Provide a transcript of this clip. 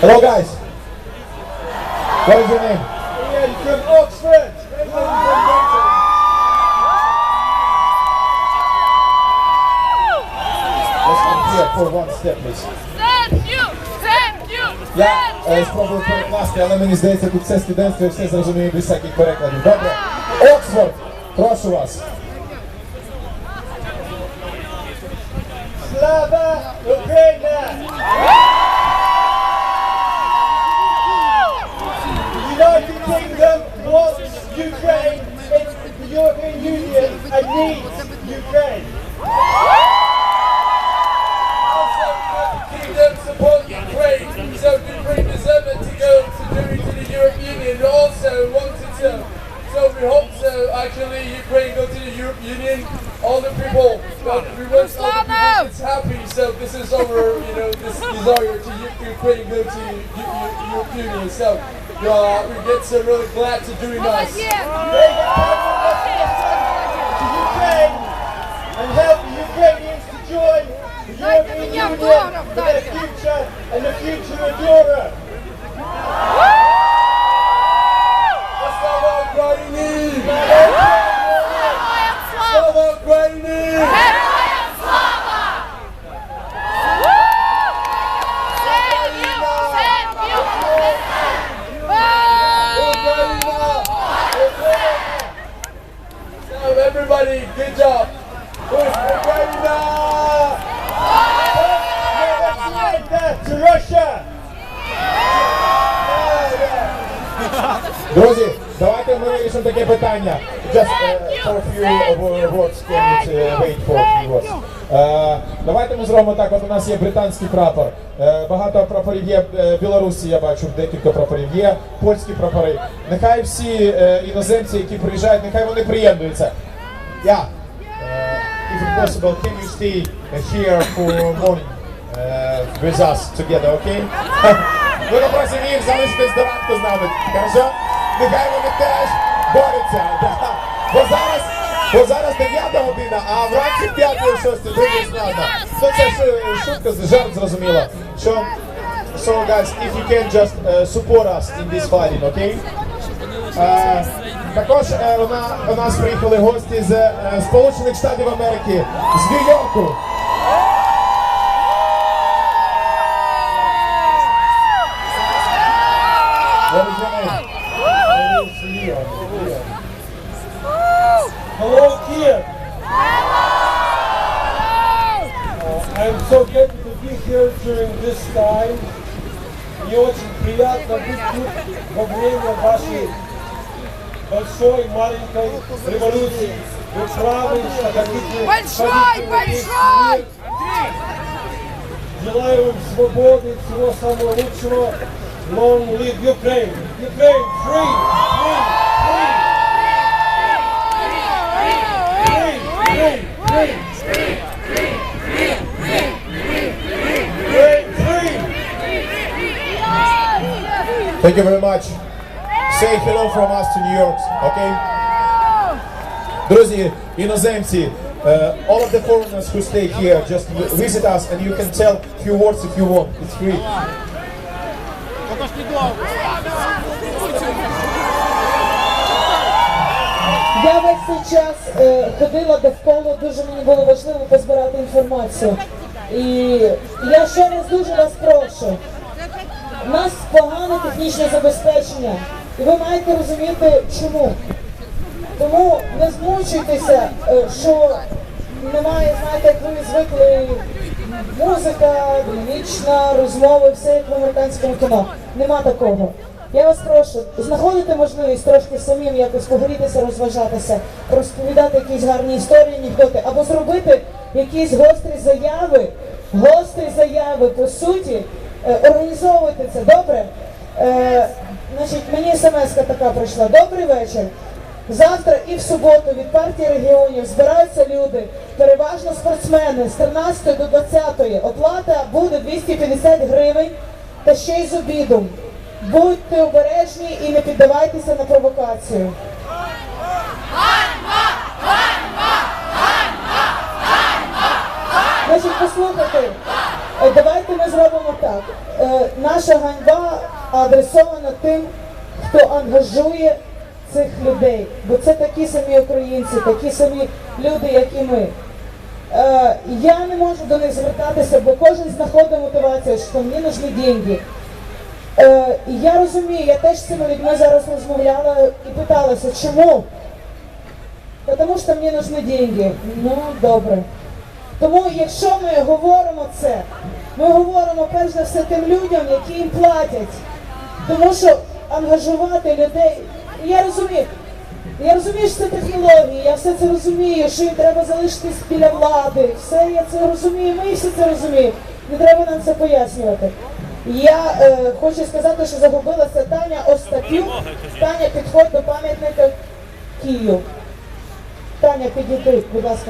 Hello guys. What is your name? Ian from Oxford. Ian from Oxford. Let's come here for one step, please. Thank you! Thank you! Я Thank е, you! спробую перекласти, але мені здається, тут все студентство і все зрозуміє без всяких перекладів. Добре? Оксфорд, прошу вас. Slava Ukraina. Ruslana! It's happy, so this is over, you know, this is all your, you're pretty good to your, your, your beauty. So uh, we get so really glad to join us. Yeah. To Russia! Друзі, давайте ми вирішимо таке питання. Just uh, for a few uh, words, can uh, wait for a few words. Uh, давайте ми зробимо так, от у нас є британський прапор. Е, багато прапорів є е, Білорусі, я бачу, декілька прапорів є, польські прапори. Нехай всі е, іноземці, які приїжджають, нехай вони приєднуються. Yeah. Uh, if it's possible, can you stay here for morning uh, with us together, okay? Ми попросимо їх залишитись до ранку з нами. Хорошо? Нехай вони теж борються. Да. Бо зараз, бо зараз 9 година, а вранці 5 6 дуже складно. Ну це ж е, шутка, жарт зрозуміло. Що So guys, if you can just uh, support us in this fighting, okay? Е, також е, у, у нас приїхали гості з е, Сполучених Штатів Америки, з Нью-Йорку. Hello, очень приятно быть тут вашей большой, маленькой революции. Вы правы, что хотите Большой, ходить в весь большой! мир. Желаю вам свободы, всего самого лучшего. Long live Ukraine! Ukraine free! Free! Free! Free! Free! Free! Thank you very much. Say hello from us to New York, okay? Друзі, іноземці, uh, all of the foreigners who stay here, just visit us and you can tell few words if you want. It's free. Я весь цей час е, ходила довкола, дуже мені було важливо позбирати інформацію. І я ще раз дуже вас прошу. У нас погане технічне забезпечення, і ви маєте розуміти, чому. Тому не змучуйтеся, е, що немає, знаєте, як ви звикли музика, динамічна, розмови, все як в американському кіно. Нема такого. Я вас прошу, знаходите можливість трошки самим якось погорітися, розважатися, розповідати якісь гарні історії, анекдоти, або зробити якісь гострі заяви, гострі заяви по суті, е, організовуйте це, добре? Значить, мені смс така прийшла. Добрий вечір. Завтра і в суботу від партії регіонів збираються люди, переважно спортсмени з 13 до 20. Оплата буде 250 гривень та ще й з обідом. Будьте обережні і не піддавайтеся на провокацію. Значить, послухайте, Давайте ми зробимо так. Е, Наша ганьба адресована тим, хто ангажує цих людей. Бо це такі самі українці, такі самі люди, як і ми. Е, Я не можу до них звертатися, бо кожен знаходить мотивацію, що мені нужні деньги. Е, я розумію, я теж з цими людьми зараз розмовляла і питалася, чому? Тому що мені нужні деньги. Ну, добре. Тому якщо ми говоримо це, ми говоримо перш за все тим людям, які їм платять. Тому що ангажувати людей, я розумію, я розумію, що це технології, я все це розумію, що їм треба залишитись біля влади. Все я це розумію, ми всі це розуміємо. Не треба нам це пояснювати. Я е, хочу сказати, що загубилася Таня Остапюк. Таня, підходь до пам'ятника Київ. Таня, підійди, будь ласка.